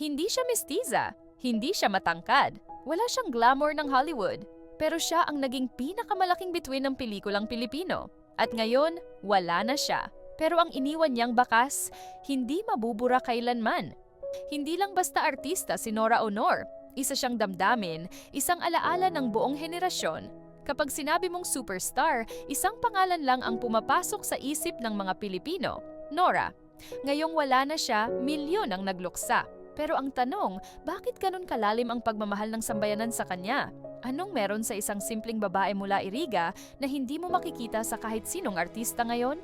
Hindi siya mestiza, hindi siya matangkad, wala siyang glamour ng Hollywood, pero siya ang naging pinakamalaking bituin ng pelikulang Pilipino. At ngayon, wala na siya. Pero ang iniwan niyang bakas, hindi mabubura kailanman. Hindi lang basta artista si Nora Honor, isa siyang damdamin, isang alaala ng buong henerasyon. Kapag sinabi mong superstar, isang pangalan lang ang pumapasok sa isip ng mga Pilipino, Nora. Ngayong wala na siya, milyon ang nagluksa. Pero ang tanong, bakit ganun kalalim ang pagmamahal ng sambayanan sa kanya? Anong meron sa isang simpleng babae mula Iriga na hindi mo makikita sa kahit sinong artista ngayon?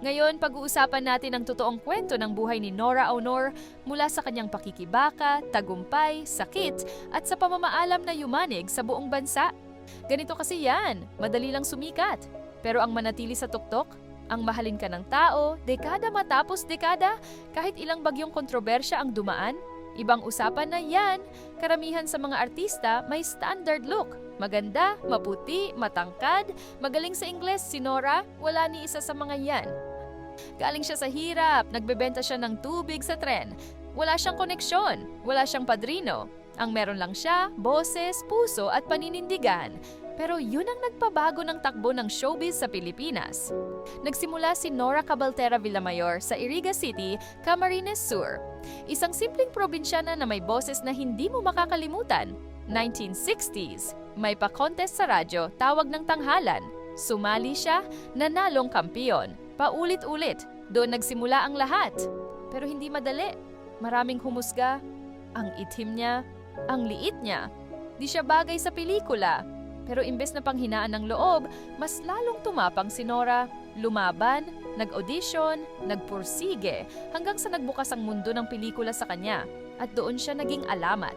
Ngayon, pag-uusapan natin ang totoong kwento ng buhay ni Nora Honor mula sa kanyang pakikibaka, tagumpay, sakit, at sa pamamaalam na yumanig sa buong bansa. Ganito kasi yan, madali lang sumikat. Pero ang manatili sa tuktok, ang mahalin ka ng tao, dekada matapos dekada, kahit ilang bagyong kontrobersya ang dumaan, ibang usapan na yan. Karamihan sa mga artista may standard look. Maganda, maputi, matangkad, magaling sa Ingles, si Nora, wala ni isa sa mga yan. Galing siya sa hirap, nagbebenta siya ng tubig sa tren. Wala siyang koneksyon, wala siyang padrino. Ang meron lang siya, boses, puso at paninindigan. Pero yun ang nagpabago ng takbo ng showbiz sa Pilipinas. Nagsimula si Nora Cabaltera Villamayor sa Iriga City, Camarines Sur. Isang simpleng probinsyana na may boses na hindi mo makakalimutan. 1960s, may pa-contest sa radyo, tawag ng tanghalan. Sumali siya, nanalong kampiyon. Paulit-ulit, doon nagsimula ang lahat. Pero hindi madali. Maraming humusga. Ang itim niya, ang liit niya. Di siya bagay sa pelikula. Pero imbes na panghinaan ng loob, mas lalong tumapang si Nora. Lumaban, nag-audition, nagpursige, hanggang sa nagbukas ang mundo ng pelikula sa kanya. At doon siya naging alamat.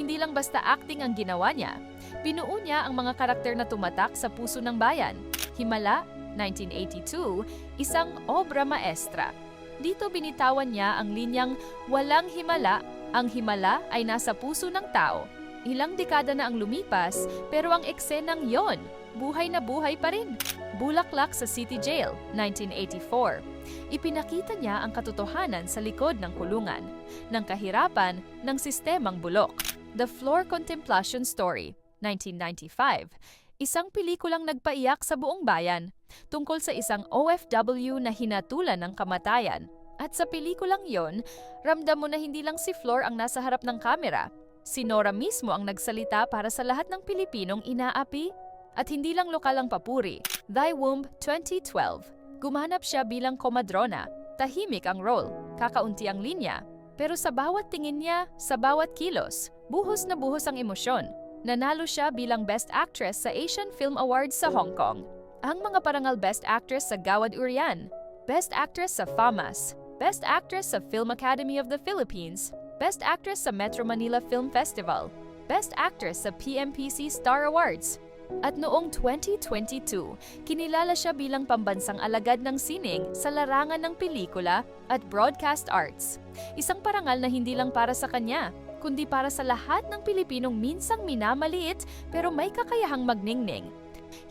Hindi lang basta acting ang ginawa niya. Binuo niya ang mga karakter na tumatak sa puso ng bayan. Himala, 1982, isang obra maestra. Dito binitawan niya ang linyang walang himala, ang himala ay nasa puso ng tao. Ilang dekada na ang lumipas, pero ang eksenang yon, buhay na buhay pa rin. Bulaklak sa City Jail, 1984. Ipinakita niya ang katotohanan sa likod ng kulungan, ng kahirapan ng sistemang bulok. The Floor Contemplation Story, 1995. Isang pelikulang nagpaiyak sa buong bayan tungkol sa isang OFW na hinatulan ng kamatayan. At sa pelikulang yon, ramdam mo na hindi lang si Flor ang nasa harap ng kamera. Si Nora mismo ang nagsalita para sa lahat ng Pilipinong inaapi. At hindi lang lokal ang papuri. Thy Womb 2012. Gumanap siya bilang komadrona. Tahimik ang role, kakaunti ang linya. Pero sa bawat tingin niya, sa bawat kilos, buhos na buhos ang emosyon. Nanalo siya bilang Best Actress sa Asian Film Awards sa Hong Kong. Ang mga parangal Best Actress sa Gawad Urian, Best Actress sa FAMAS, Best Actress sa Film Academy of the Philippines, Best Actress sa Metro Manila Film Festival, Best Actress sa PMPC Star Awards. At noong 2022, kinilala siya bilang pambansang alagad ng sining sa larangan ng pelikula at broadcast arts. Isang parangal na hindi lang para sa kanya, kundi para sa lahat ng Pilipinong minsang minamaliit pero may kakayahang magningning.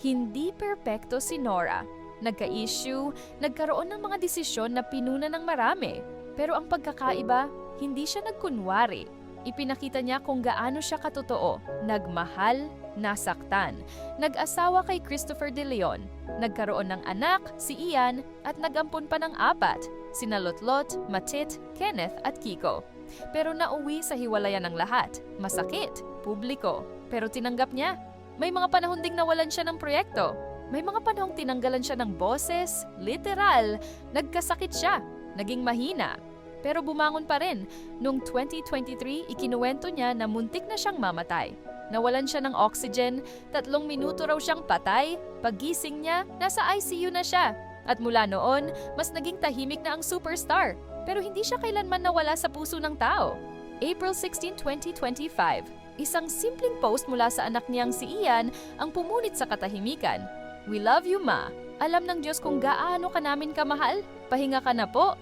Hindi perpekto si Nora. Nagka-issue, nagkaroon ng mga desisyon na pinuna ng marami. Pero ang pagkakaiba, hindi siya nagkunwari. Ipinakita niya kung gaano siya katotoo, nagmahal, nasaktan. Nag-asawa kay Christopher De Leon, nagkaroon ng anak, si Ian, at nagampon pa ng apat, sina Lotlot, Matit, Kenneth at Kiko. Pero nauwi sa hiwalayan ng lahat. Masakit, publiko, pero tinanggap niya. May mga panahon ding nawalan siya ng proyekto. May mga panahong tinanggalan siya ng boses, literal, nagkasakit siya, naging mahina. Pero bumangon pa rin. Noong 2023, ikinuwento niya na muntik na siyang mamatay. Nawalan siya ng oxygen, tatlong minuto raw siyang patay. Pagising niya, nasa ICU na siya. At mula noon, mas naging tahimik na ang superstar. Pero hindi siya kailanman nawala sa puso ng tao. April 16, 2025, isang simpleng post mula sa anak niyang si Ian ang pumunit sa katahimikan. We love you, Ma. Alam ng Diyos kung gaano ka namin kamahal. Pahinga ka na po.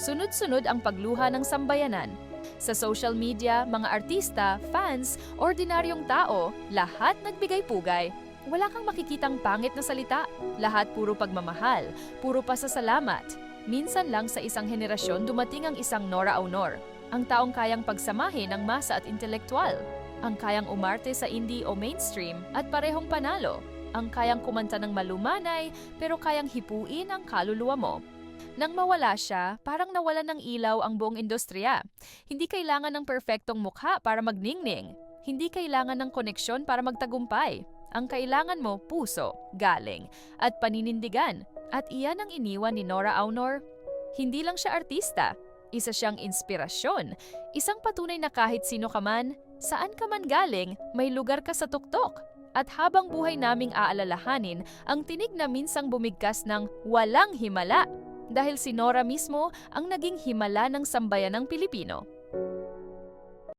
Sunod-sunod ang pagluha ng sambayanan. Sa social media, mga artista, fans, ordinaryong tao, lahat nagbigay pugay. Wala kang makikitang pangit na salita. Lahat puro pagmamahal, puro pasasalamat. Minsan lang sa isang henerasyon dumating ang isang Nora Honor. Ang taong kayang pagsamahin ng masa at intelektual. Ang kayang umarte sa indie o mainstream at parehong panalo. Ang kayang kumanta ng malumanay pero kayang hipuin ang kaluluwa mo. Nang mawala siya, parang nawalan ng ilaw ang buong industriya. Hindi kailangan ng perpektong mukha para magningning. Hindi kailangan ng koneksyon para magtagumpay. Ang kailangan mo, puso, galing, at paninindigan. At iyan ang iniwan ni Nora Aunor. Hindi lang siya artista, isa siyang inspirasyon. Isang patunay na kahit sino ka man, saan ka man galing, may lugar ka sa tuktok. At habang buhay naming aalalahanin ang tinig na minsang bumigkas ng walang himala dahil si Nora mismo ang naging himala ng sambayanang Pilipino.